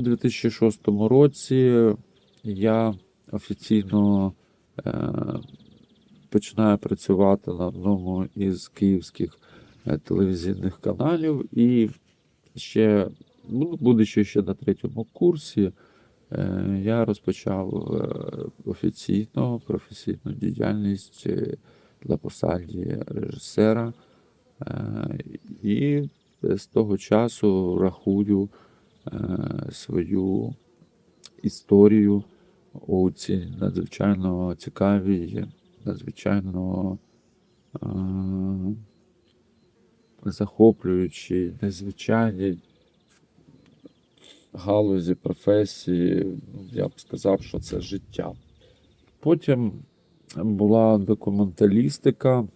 У 2006 році я офіційно е, починаю працювати на одному із київських е, телевізійних каналів, і ще, ну, будучи ще на третьому курсі, е, я розпочав е, офіційно професійну діяльність е, на посаді режисера. Е, І з того часу рахую е, свою історію у цій надзвичайно цікавій, надзвичайно е, захоплюючій, незвичайній галузі професії. Я б сказав, що це життя. Потім була документалістика,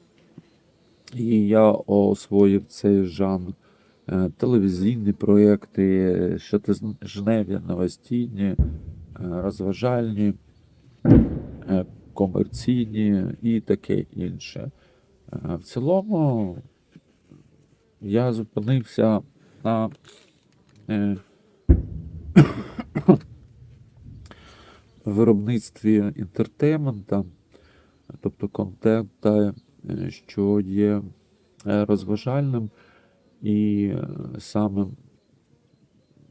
і я освоїв цей жанр. Е, Телевізійні проекти, щотижневі новостійні, е, розважальні, е, комерційні і таке інше. В цілому я зупинився на виробництві інтертеймента, тобто контента, що є розважальним, і е, саме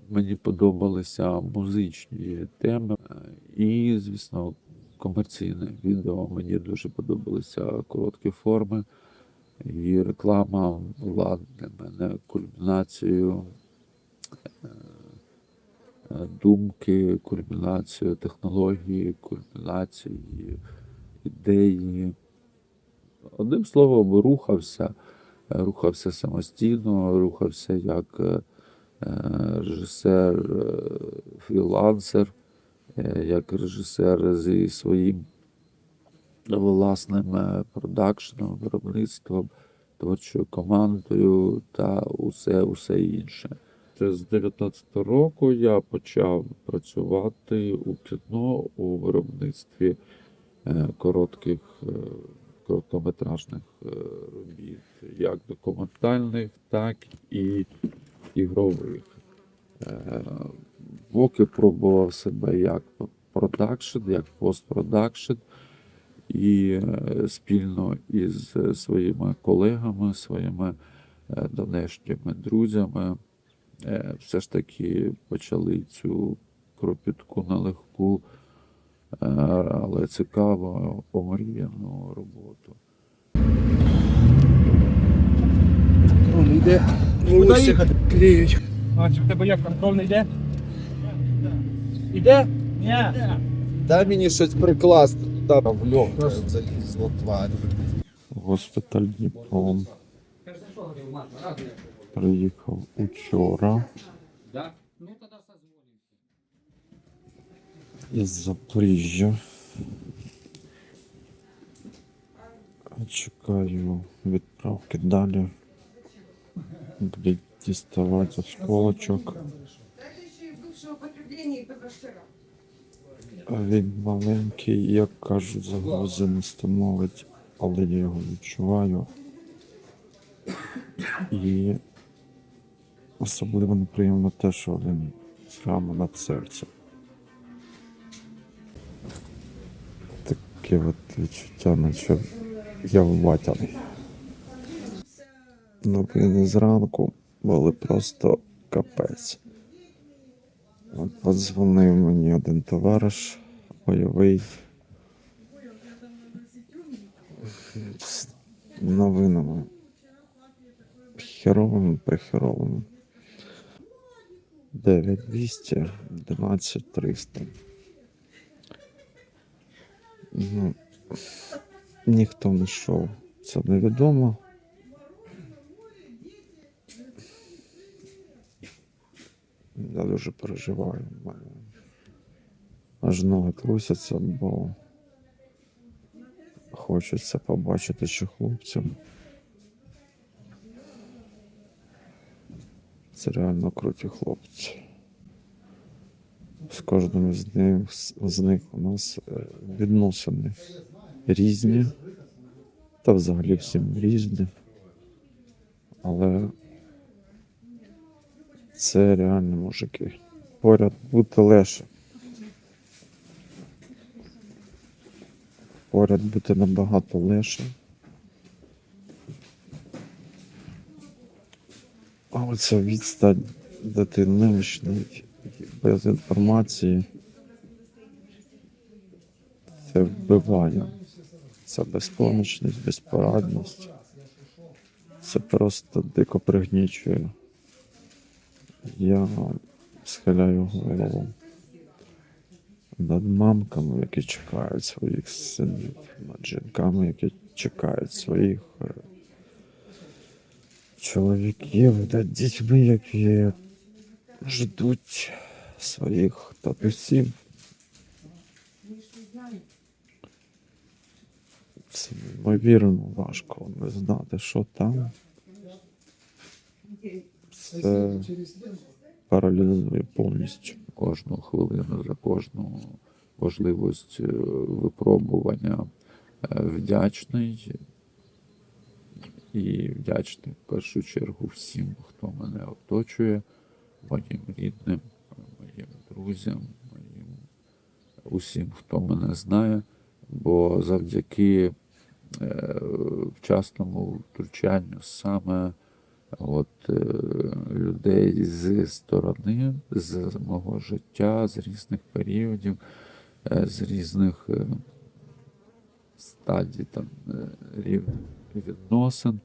мені подобалися музичні теми. І, звісно, комерційне відео. Мені дуже подобалися короткі форми. І реклама була для мене кульмінацією е, е, думки, кульмінацією технології, кульмінацією ідеї. Одним словом, рухався, рухався самостійно, рухався як е, е, режисер, е, фрілансер, як режисер зі своїм власним продакшеном, виробництвом, творчою командою та усе, усе інше. З 19 року я почав працювати у кіно у виробництві коротких короткометражних е, робіт, як документальних, так і ігрових. Е, Поки пробував себе як продакшн, як постпродакшн, і е, спільно із своїми колегами, своїми давнешніми друзями, все ж таки почали цю кропітку нелегку, але цікаву, омріяну роботу. Он йде. Куди? Клеють. А, чи в тебе як контроль не йде? Іде? Ні. Дай мені щось прикласти. Там в льох залізло тварь. Госпіталь Дніпро приїхав учора із Запоріжжя. Чекаю відправки далі. Будуть діставати осколочок. Він маленький, як кажуть, загрози не становить, але я його відчуваю. І особливо неприємно те, що він прямо над серцем. Таке от відчуття, наче я вбатяний. Новини зранку були просто капець. От подзвонив мені один товариш бойовий. З новинами. Херовими, прихеровими. 9200, 12300. Ну, ніхто не йшов. Це невідомо. Я дуже переживаю. Аж ноги трусяться, бо хочеться побачити ще хлопців. Це реально круті хлопці. З кожним з них, з них у нас е, відносини різні, та взагалі всім різні. Але це реально мужики. поряд бути легше. Поряд бути набагато легше. А оця відстань, де ти немічний, без інформації. Це вбиває. Це безпомічність, безпорадність. Це просто дико пригнічує. Я схиляю голову над мамками, які чекають своїх синів, над жінками, які чекають своїх е, чоловіків, над дітьми, які ждуть своїх татусів. Це неймовірно важко не знати, що там. Це паралізує повністю. кожну хвилину, за кожну можливість е, випробування е, вдячний. І вдячний в першу чергу всім, хто мене оточує, моїм рідним, друзям, моїм усім, хто мене знає. Бо завдяки е, вчасному втручанню саме от, е, людей з сторони, з мого життя, з різних періодів, е, з різних е, стадій там, е, рівнів відносин.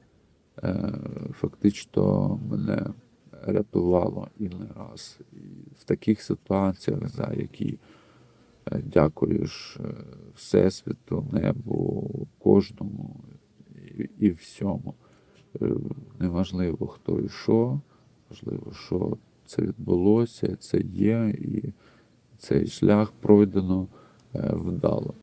Е, Фактично мене рятувало і не раз. І в таких ситуаціях, за які е, дякуєш е, Всесвіту, небу, кожному і, всьому. Е, Неважливо, хто і що, важливо, що це відбулося, це є, і цей шлях пройдено вдало.